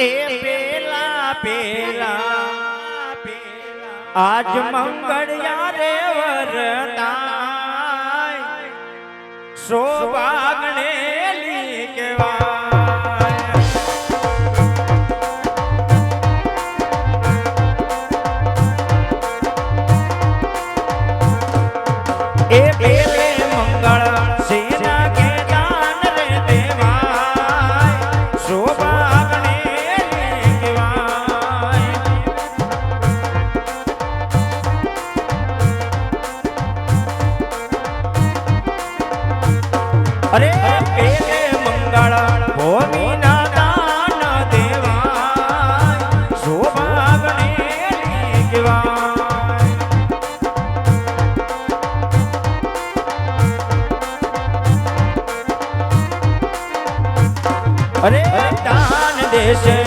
ને પેલા પેલા. આજ મંગળયારે વરતાય સોભાગણે લીકેવા. শেষে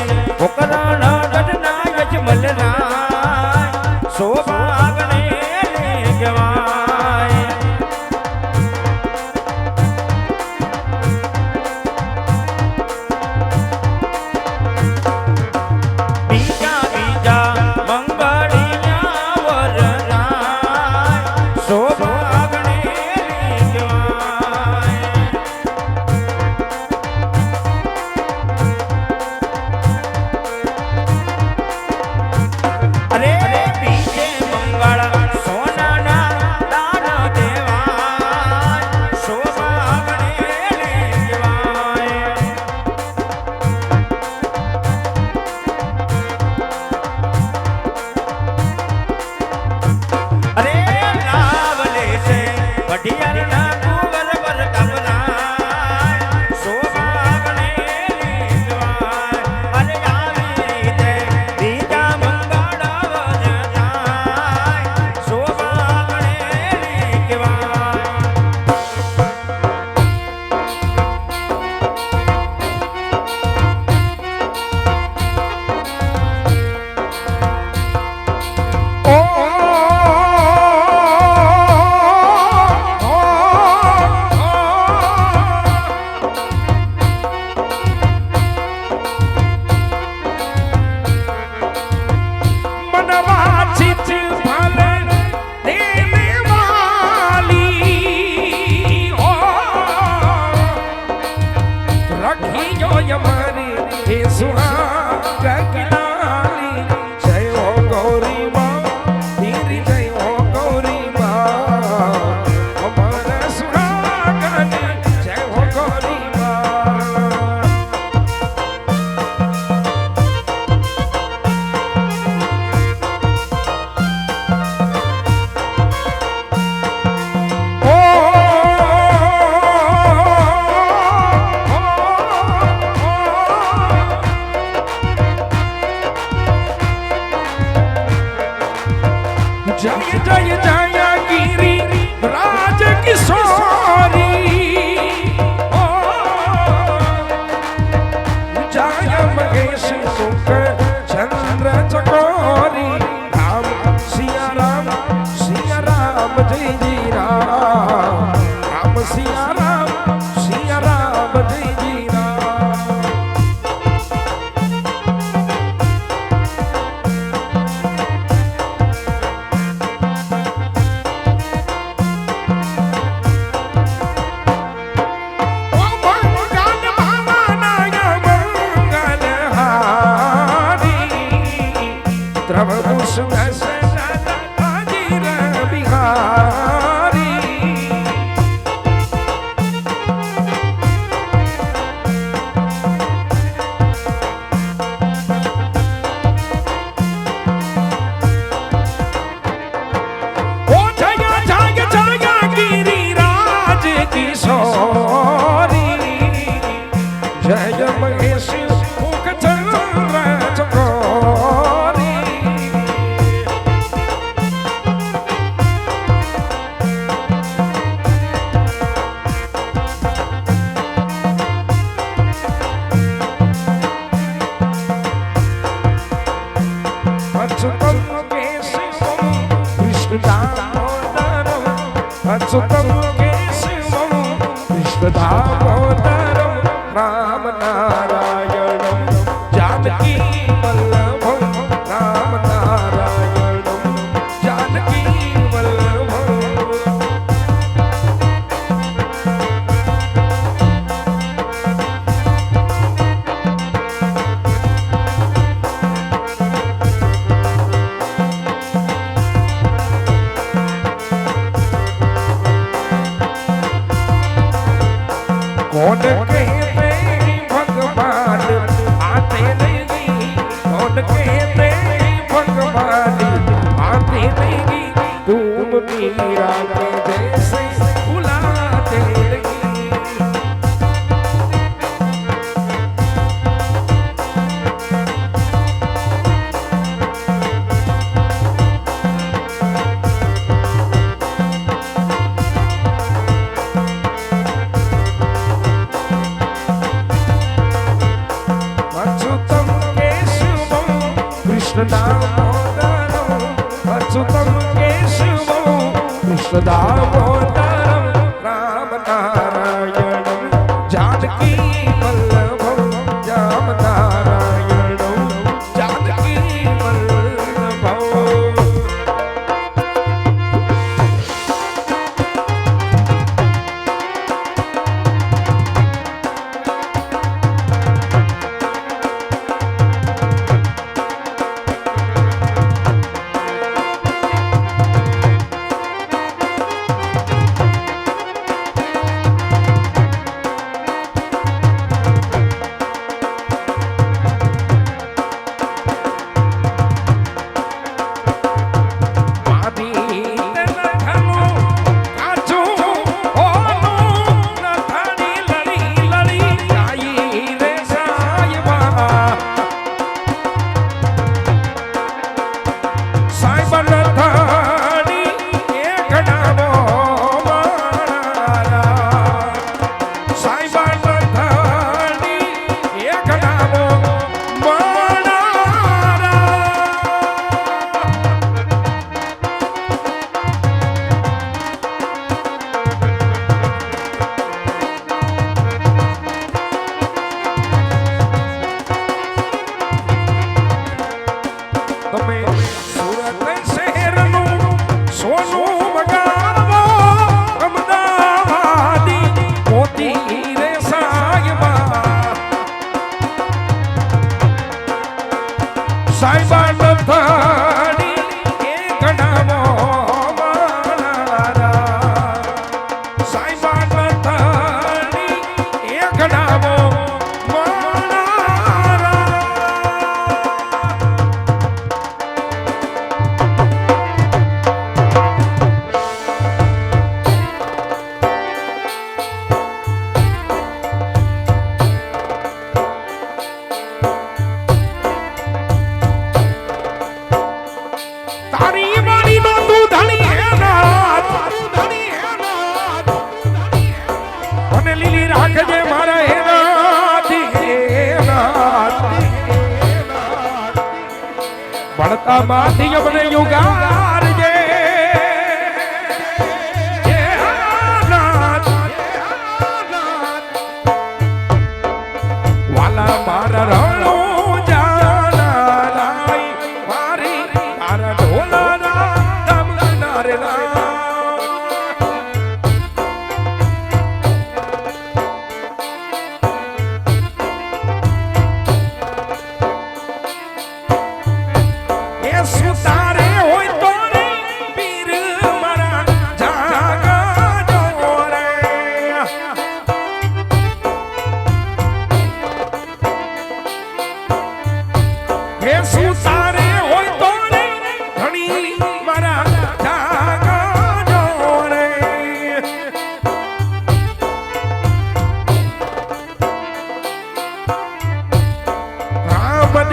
ભાવો તારો રામ નામ. ભગવાન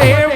there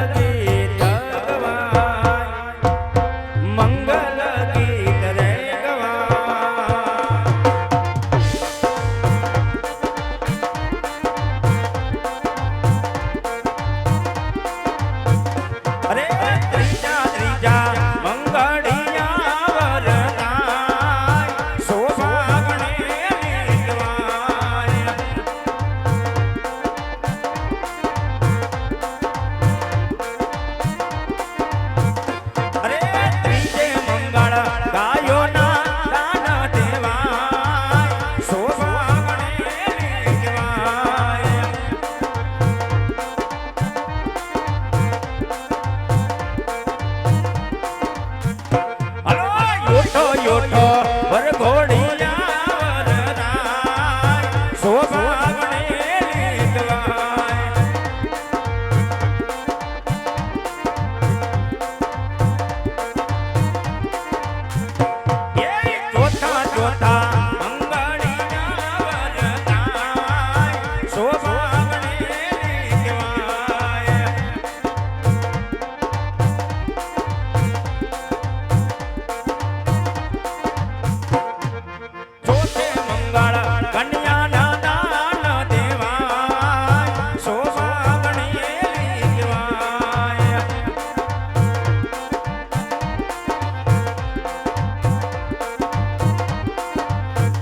রাধে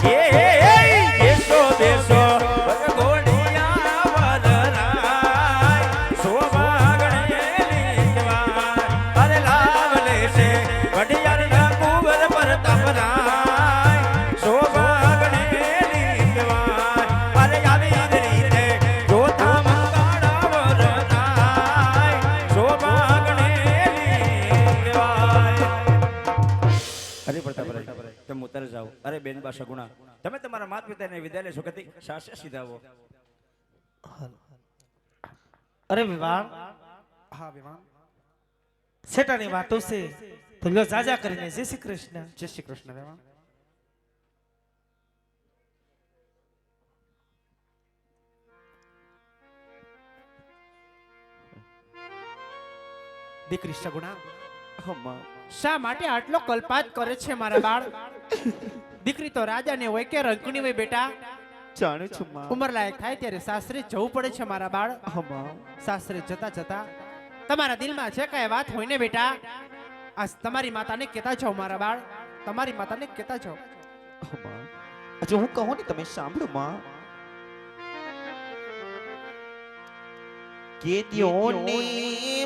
એ જાઓ બેન બા સગુણા તમે તમારા માતા પિતાને વિદાય લેશો કતી સાસે સીધાવો. અરે વિવાન. હા વિવાન. સેટાની વાતો છે. તો લ્યો જાજા કરીને જય શ્રી કૃષ્ણ. જય શ્રી કૃષ્ણ વિવાન. દીકરી સગુણા. શા માટે આટલો કલ્પાત કરે છે મારા બાળ? દીકરી તો રાજાને હોય કે રંકણી હોય બેટા? જાણું છું માં. ઉંમર લાયક થાય ત્યારે સાસરે જવું પડે છે મારા બાળ. સાસરે જતા જતા. તમારા દિલમાં છે કઈ વાત હોય ને બેટા આ તમારી માતાને કહેતા જાઓ મારા બાળ. તમારી માતાને કહેતા જાઓ. હજુ હું કહું ને તમે સાંભળો માં. કે દ્યોને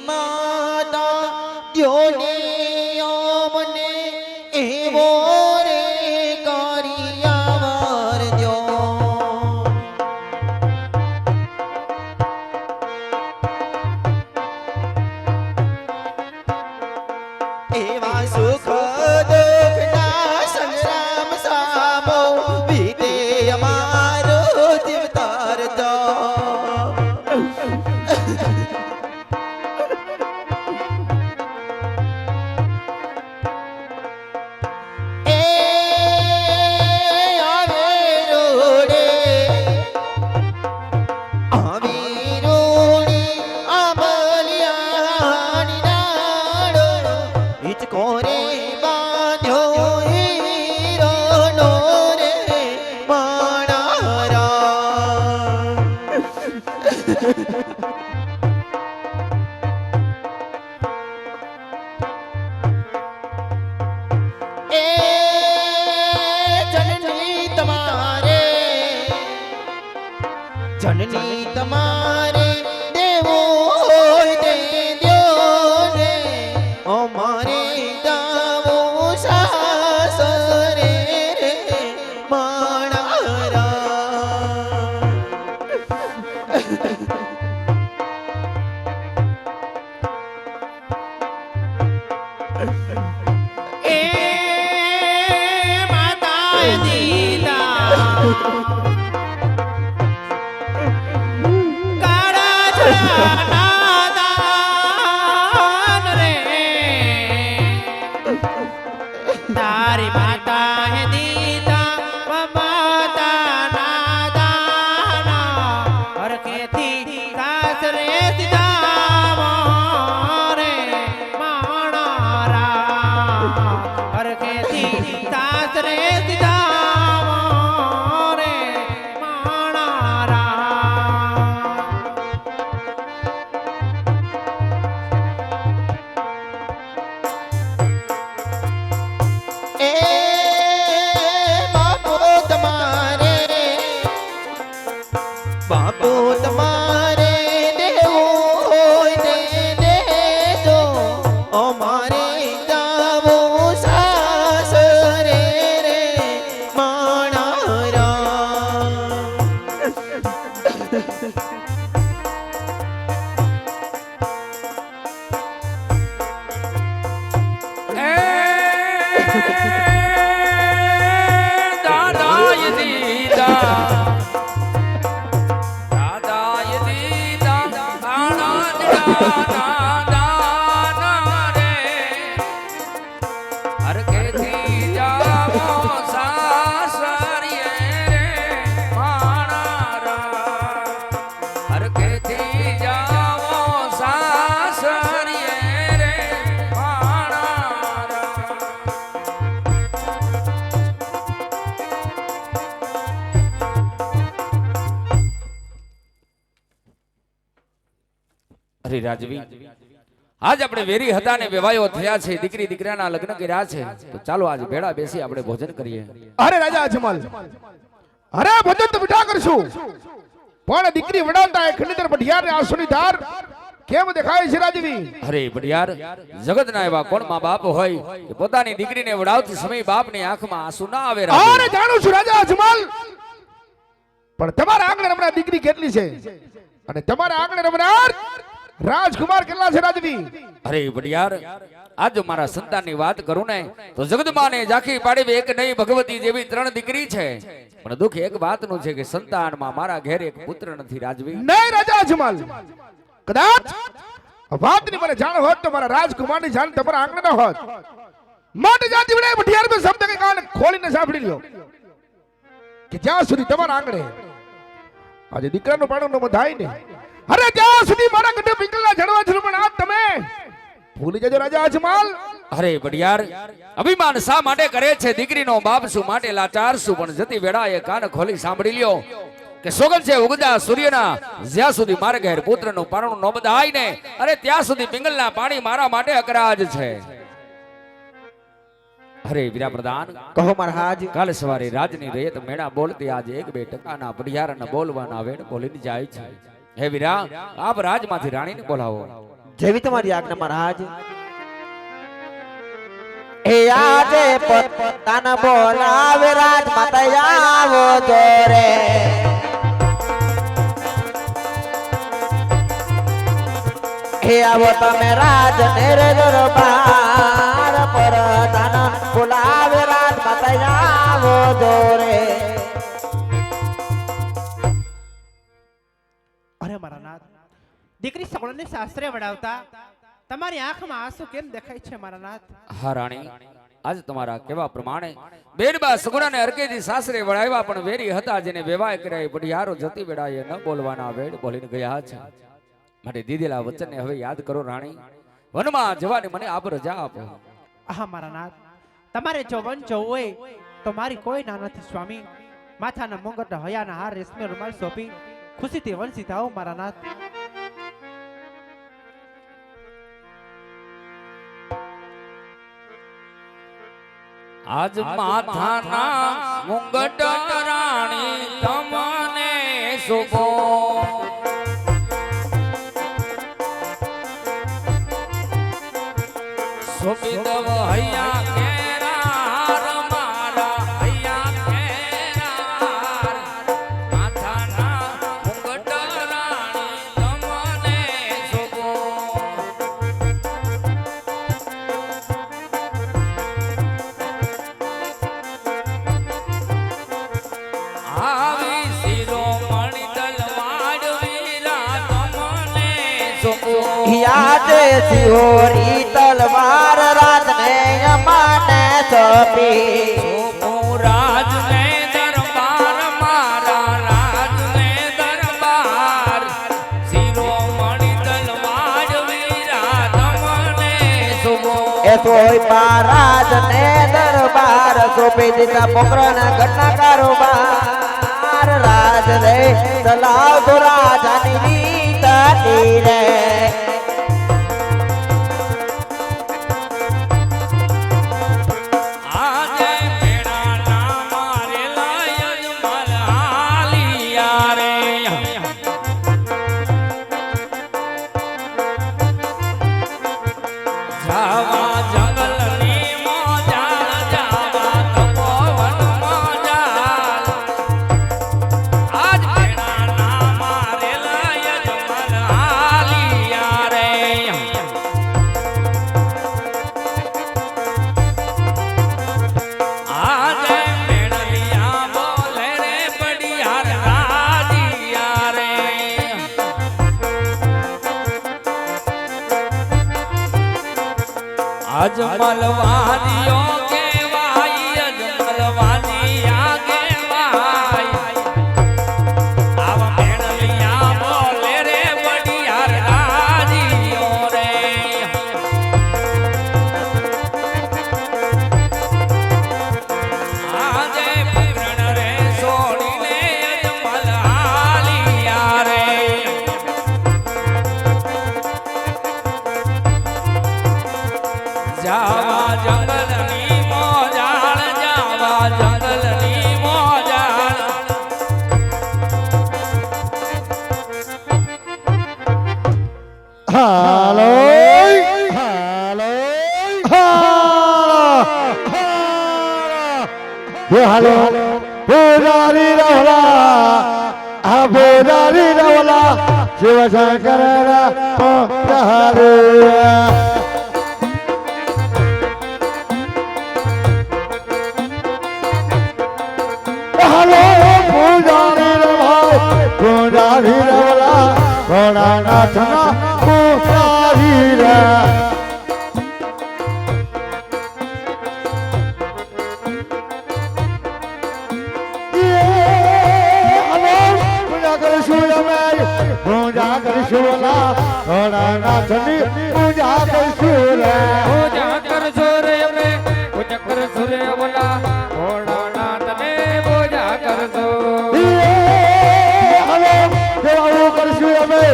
માતા દ્યોની Ay, અરે રાજવી. આજ આપણે વેરી હતા ને વેવાયો થયા છે દીકરી દીકરાના લગ્ન કર્યા છે. તો ચાલો આજ ભેળા બેસી આપણે ભોજન કરીએ. અરે રાજા અજમલ અરે ભોજન તો મીઠા કરશું. પણ દીકરી વડાવતા એ ખંડિતર ભટિયાર ને આંસુની ધાર કેમ દેખાય છે રાજવી? અરે બડિયાર જગતના એવા કોણમાં બાપ હોય કે પોતાની દીકરીને વડાવતી સમય બાપની આંખમાં આંસુ ના આવે અરે જાણું છું રાજા અજમલ. પણ તમારા આંગણે રમનાર દીકરી કેટલી છે? અને તમારા આંગણે રમનાર રાજકુમાર કેટલા છે રાજવી? અરે બડિયાર આજ મારા સંતાનની વાત કરું ને તો જગદમાને જાખી પાડી એક નહીં ભગવતી જેવી ત્રણ દીકરી છે. પણ દુઃખ એક વાતનું છે કે સંતાનમાં મારા ઘેર એક પુત્ર નથી રાજવી. નહીં રાજા અજમાલ. કદાચ વાતની મને જાણ હોત તો મારા રાજકુમારની જાણ તમારા આંગણે ન હોત. માટે જાતિ વડે બઢિયાર મેં શબ્દ કે કાન ખોલીને સાંભળી લ્યો કે જ્યાં સુધી તમારા આંગણે આજે દીકરાનું પાણું ન બંધાય ને અરે ત્યાં સુધી મારા ગઢે પિંગલના જડવા છે પણ આજ તમે ભૂલી જજો રાજા અજમાલ. અરે બડિયાર અભિમાન શા માટે કરે છે? દીકરીનો બાપ શું માટે લાચાર શું પણ જતી વેળાએ કાન ખોલી સાંભળી લ્યો કે સોગન છે ઉગતા સૂર્યના. જ્યાં સુધી મારે ઘેર પુત્રનું પારણું ન બધાય ને અરે ત્યાં સુધી પિંગલના પાણી મારા માટે અકરાજ છે. અરે વીરા પ્રધાન કહો મહારાજ. કાલે સવારે રાજની રેત મેળા બોલતી આજે એક બે ટકાના પડિયારના બોલવાના વેણ બોલીને જાય છે. હે વીરા આપ રાજમાંથી રાણીને બોલાવો. જેવી તમારી આજ્ઞા મહારાજ. એ આજે પોતાના બોલાવે રાજ માતા આવો જોરે. હે આવો તમે રાજ ને દરબાર. અરે મારા નાથ દીકરી સગળને શાસ્ત્રે વડાવતા તમારી આંખમાં આંસુ કેમ દેખાય છે મારા નાથ? હા રાણી આજ તમારા કેવા પ્રમાણે બેનબા સગુણાને અર્કેજી સાસરે વળાવ્યા પણ વેરી હતા જેને વેવાય કર્યા પઢિયારો જતી વેળાએ ન બોલવાના વેડ બોલીને ગયા છે. માટે દીધેલા વચનને હવે યાદ કરો રાણી. વનમાં જવાની મને આપ રજા આપો. આહા મારા નાથ તમારે જો વન જવું હોય તો મારી કોઈ ના નથી સ્વામી. માથાના મુંગટ હયાના હાર રેશમી રૂમાલ સોંપી ખુશીથી વંશી થાઓ મારા નાથ આજ માથાના મુંગટ મારે સિહોરી તલવાર રાજને અમાને સોંપી. હું રાજને દરબાર મારા રાજને દરબાર. શિરો મણી તલવાર વીરા તમને સુમો પોકરાના ઘટના કારોબાર રાજ રે ચલાવ રાજાની રીત રે. ಶಿವ ಶಂಕರರ ಪೋಷಹಾರೇಯ ಹಲೋ ಪೂಜಾರಿ ರಭಾಯ ಪೂಜಾರಿ ರವಲ ಕೋಣಾನಾಥನ ಪೂಜಾರಿ ರ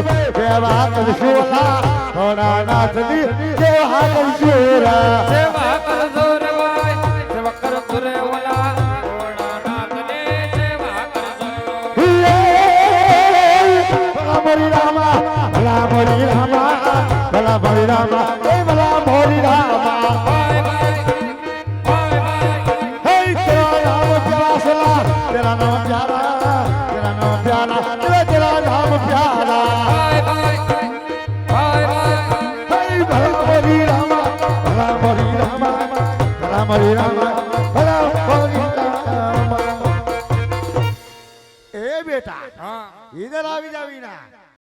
સેવા કરશું થોડા નાથની સેવા કરશું રા